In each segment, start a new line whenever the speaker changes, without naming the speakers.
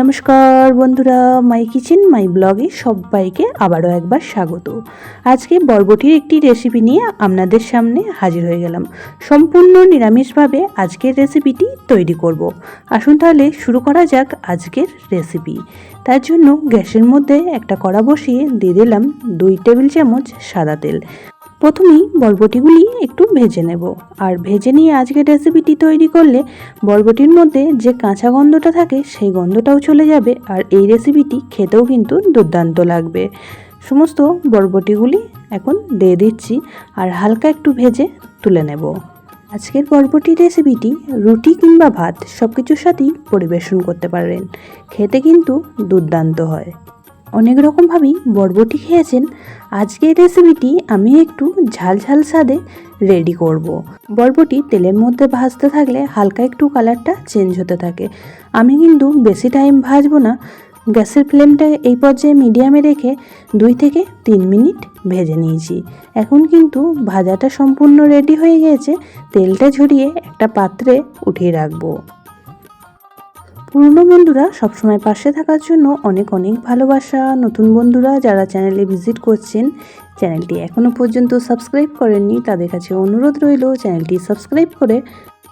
নমস্কার বন্ধুরা, মাই কিচেন, মাই ব্লগে সবাইকে আবারও একবার স্বাগত। আজকে বরবটির একটি রেসিপি নিয়ে আপনাদের সামনে হাজির হয়ে গেলাম। সম্পূর্ণ নিরামিষভাবে আজকের রেসিপিটি তৈরি করব। আসুন তাহলে শুরু করা যাক আজকের রেসিপি তার জন্য গ্যাসের মধ্যে একটা কড়া বসিয়ে দিয়ে দিলাম দুই টেবিল চামচ সাদা তেল। প্রথমেই বরবটিগুলি একটু ভেজে নেব। আর ভেজে নিয়ে আজকের রেসিপিটি তৈরি করলে বরবটির মধ্যে যে কাঁচা গন্ধটা থাকে, সেই গন্ধটাও চলে যাবে আর এই রেসিপিটি খেতেও কিন্তু দুর্দান্ত লাগবে। সমস্ত বরবটিগুলি এখন দিয়ে দিচ্ছি আর হালকা একটু ভেজে তুলে নেব। আজকের বরবটি রেসিপিটি রুটি কিংবা ভাত সব কিছুর সাথেই পরিবেশন করতে পারেন। খেতে কিন্তু দুর্দান্ত হয়। অনেক রকমভাবেই বরবটি খেয়েছেন। আজকের রেসিপিটি আমি একটু ঝাল ঝাল স্বাদে রেডি করব। বরবটি তেলের মধ্যে ভাজতে থাকলে হালকা একটু কালারটা চেঞ্জ হতে থাকে। আমি কিন্তু বেশি টাইম ভাজবো না। গ্যাসের ফ্লেমটা এই পর্যায়ে মিডিয়ামে রেখে দুই থেকে তিন মিনিট ভেজে নিয়েছি। এখন কিন্তু ভাজাটা সম্পূর্ণ রেডি হয়ে গিয়েছে। তেলটা ঝরিয়ে একটা পাত্রে উঠিয়ে রাখব। পুরনো বন্ধুরা সবসময় পাশে থাকার জন্য অনেক অনেক ভালোবাসা। নতুন বন্ধুরা যারা চ্যানেলে ভিজিট করছেন, চ্যানেলটি এখনও পর্যন্ত সাবস্ক্রাইব করেননি, তাদের কাছে অনুরোধ রইল চ্যানেলটি সাবস্ক্রাইব করে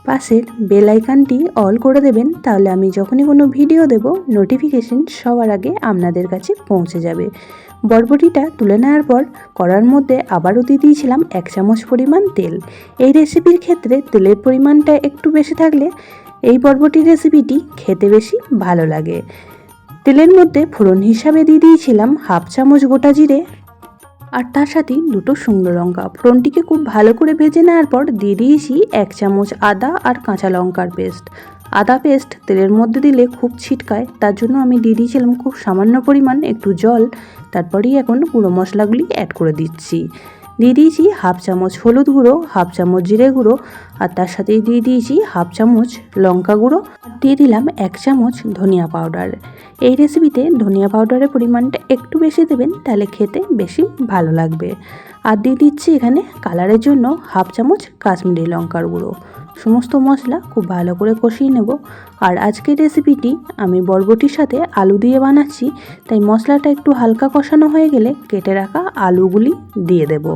পাশের বেল আইকনটি অল করে দেবেন, তাহলে আমি যখনই কোনো ভিডিও দেব, নোটিফিকেশন সবার আগে আপনাদের কাছে পৌঁছে যাবে। বরবটিটা তুলে নেওয়ার পর কড়ার মধ্যে আবারও দিয়ে দিয়েছিলাম এক চামচ পরিমাণ তেল। এই রেসিপির ক্ষেত্রে তেলের পরিমাণটা একটু বেশি থাকলে এই বরবটি রেসিপিটি খেতে বেশি ভালো লাগে। তেলের মধ্যে ফোড়ন হিসাবে দিয়ে দিয়েছিলাম হাফ চামচ গোটা জিরে আর তার সাথে দুটো শুকনো লঙ্কা। ফোড়নটিকে খুব ভালো করে ভেজে নেওয়ার পর দিয়ে দিয়েছি এক চামচ আদা আর কাঁচা লঙ্কার পেস্ট। আদা পেস্ট তেলের মধ্যে দিলে খুব ছিটকায়, তার জন্য আমি দিয়ে দিয়েছিলাম খুব সামান্য পরিমাণ একটু জল। তারপরেই এখন গুঁড়ো মশলাগুলি অ্যাড করে দিচ্ছি। দিয়ে দিয়েছি হাফ চামচ হলুদ গুঁড়ো, হাফ চামচ জিরে গুঁড়ো, আর তার সাথে দিয়ে দিয়েছি হাফ চামচ লঙ্কা গুঁড়ো। দিয়ে দিলাম এক চামচ ধনিয়া পাউডার। এই রেসিপিতে ধনিয়া পাউডারের পরিমাণটা একটু বেশি দেবেন, তাহলে খেতে বেশি ভালো লাগবে। আর দিয়ে দিচ্ছি এখানে কালারের জন্য হাফ চামচ কাশ্মীরি লঙ্কার গুঁড়ো। সমস্ত মশলা খুব ভালো করে কষিয়ে নেব। আর আজকের রেসিপিটি আমি বরবটির সাথে আলু দিয়ে বানাচ্ছি, তাই মশলাটা একটু হালকা কষানো হয়ে গেলে কেটে রাখা আলুগুলি দিয়ে দেব।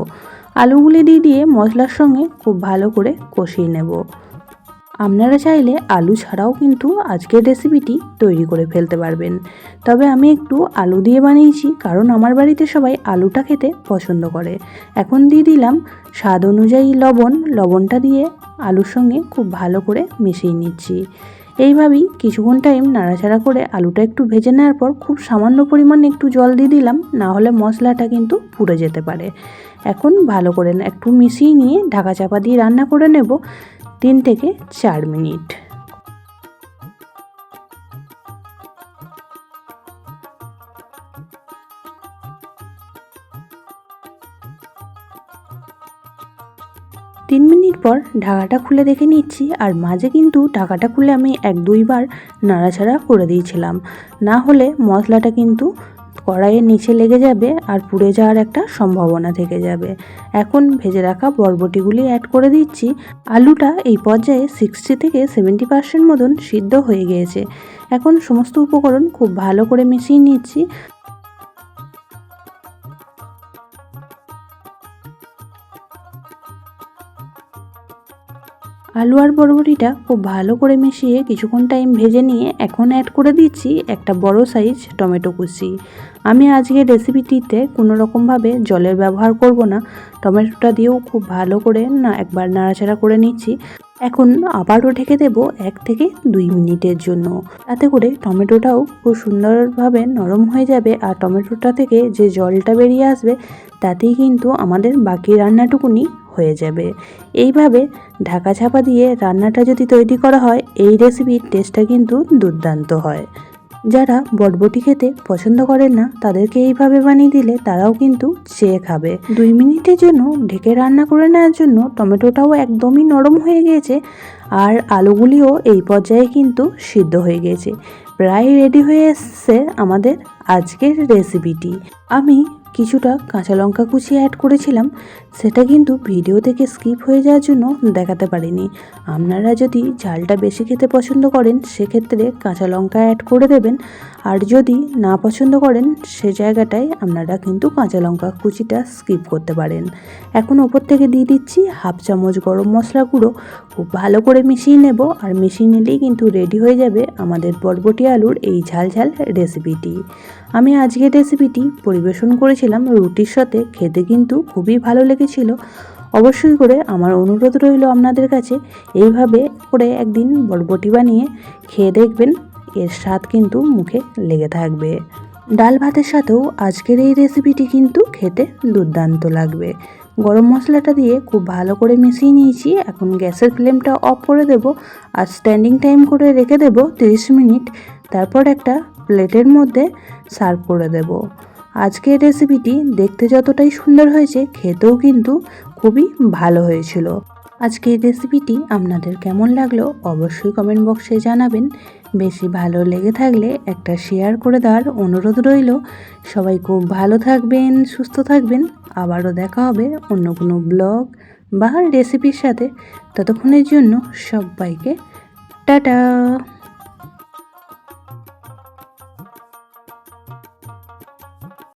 আলুগুলি দিয়ে দিয়ে মশলার সঙ্গে খুব ভালো করে কষিয়ে নেব। আপনারা চাইলে আলু ছাড়াও কিন্তু আজকের রেসিপিটি তৈরি করে ফেলতে পারবেন। তবে আমি একটু আলু দিয়ে বানিয়েছি, কারণ আমার বাড়িতে সবাই আলুটা খেতে পছন্দ করে। এখন দিয়ে দিলাম স্বাদ অনুযায়ী লবণ। লবণটা দিয়ে আলুর সঙ্গে খুব ভালো করে মিশিয়ে নিচ্ছি। এইভাবেই কিছুক্ষণ টাইম নাড়াচাড়া করে আলুটা একটু ভেজে নেওয়ার পর খুব সামান্য পরিমাণ একটু জল দিয়ে দিলাম, না হলে মশলাটা কিন্তু পুড়ে যেতে পারে। এখন ভালো করে একটু মিশিয়ে নিয়ে ঢাকা চাপা দিয়ে রান্না করে নেব। তিন থেকে চার মিনিট। তিন মিনিট পর ঢাকাটা খুলে দেখে নিচ্ছি, আর মাঝে কিন্তু ঢাকাটা খুলে আমি এক দুইবার নাড়াচাড়া করে দিয়েছিলাম। না হলে মশলাটা কিন্তু কড়াইয়ের নিচে লেগে যাবে আর পুড়ে যাওয়ার একটা সম্ভাবনা থেকে যাবে। এখন ভেজে রাখা বরবটিগুলি অ্যাড করে দিচ্ছি। আলুটা এই পর্যায়ে সিক্সটি থেকে সেভেন্টি পার্সেন্ট মতন সিদ্ধ হয়ে গিয়েছে এখন সমস্ত উপকরণ খুব ভালো করে মিশিয়ে নিচ্ছি। আলু আর বরবটিটা খুব ভালো করে মিশিয়ে কিছুক্ষণ টাইম ভেজে নিয়ে এখন অ্যাড করে দিচ্ছি একটা বড় সাইজ টমেটো কুচি। আমি আজকে রেসিপিটিতে কোনো রকমভাবে জলের ব্যবহার করব না। টমেটোটা দিয়েও খুব ভালো করে না একবার নাড়াচাড়া করে নিচ্ছি। এখন আবারও ঢেকে দেব এক থেকে দুই মিনিটের জন্য। তাতে করে টমেটোটাও খুব সুন্দরভাবে নরম হয়ে যাবে আর টমেটোটা থেকে যে জলটা বেরিয়ে আসবে, তাতেই কিন্তু আমাদের বাকি রান্নাটুকুনি হয়ে যাবে। এইভাবে ঢাকা ছাপা দিয়ে রান্নাটা যদি তৈরি করা হয়, এই রেসিপির টেস্টটা কিন্তু দুর্দান্ত হয়। যারা বটবটি খেতে পছন্দ করেন না, তাদেরকে এইভাবে বানিয়ে দিলে তারাও কিন্তু চেয়ে খাবে। দুই মিনিটের জন্য ঢেকে রান্না করে নেওয়ার জন্য টমেটোটাও একদমই নরম হয়ে গিয়েছে আর আলুগুলিও এই পর্যায়ে কিন্তু সিদ্ধ হয়ে গিয়েছে। প্রায় রেডি হয়ে এসছে আমাদের আজকের রেসিপিটি আমি কিছুটা কাঁচা লঙ্কা কুচি অ্যাড করেছিলাম, সেটা কিন্তু ভিডিও থেকে স্কিপ হয়ে যাওয়ার জন্য দেখাতে পারিনি। আপনারা যদি ঝালটা বেশি খেতে পছন্দ করেন, সেক্ষেত্রে কাঁচা লঙ্কা অ্যাড করে দেবেন। আর যদি না পছন্দ করেন, সে জায়গাটায় আপনারা কিন্তু কাঁচা লঙ্কা কুচিটা স্কিপ করতে পারেন। এখন ওপর থেকে দিয়ে দিচ্ছি হাফ চামচ গরম মশলা গুঁড়ো। খুব ভালো করে মিশিয়ে নেব, আর মিশিয়ে নিলেই কিন্তু রেডি হয়ে যাবে আমাদের বরবটি আলুর এই ঝাল ঝাল রেসিপিটি আমি আজকের রেসিপিটি পরিবেশন করেছিলাম রুটির সাথে। খেতে কিন্তু খুবই ভালো লেগেছিল। অবশ্যই করে আমার অনুরোধ রইল আপনাদের কাছে। এইভাবে করে একদিন বরবটি বানিয়ে খেয়ে দেখবেন, এর স্বাদ কিন্তু মুখে লেগে থাকবে। ডাল ভাতের সাথেও আজকের এই রেসিপিটি কিন্তু খেতে দুর্দান্ত লাগবে। গরম মশলাটা দিয়ে খুব ভালো করে মিশিয়ে নিয়েছি। এখন গ্যাসের ফ্লেমটা অফ করে দেব আর স্ট্যান্ডিং টাইম করে রেখে দেব 30 মিনিট। তারপর একটা প্লেটের মধ্যে সার্ভ করে দেব। আজকের রেসিপিটি দেখতে যতটাই সুন্দর হয়েছে, খেতেও কিন্তু খুবই ভালো হয়েছিল। আজকের রেসিপিটি আপনাদের কেমন লাগল অবশ্যই কমেন্ট বক্সে জানাবেন। বেশি ভালো লেগে থাকলে একটা শেয়ার করে দেওয়ার অনুরোধ রইল। সবাই খুব ভালো থাকবেন, সুস্থ থাকবেন। আবারও দেখা হবে অন্য কোনো ব্লগ বা রেসিপির সাথে। ততক্ষণের জন্য সবাইকে টাটা।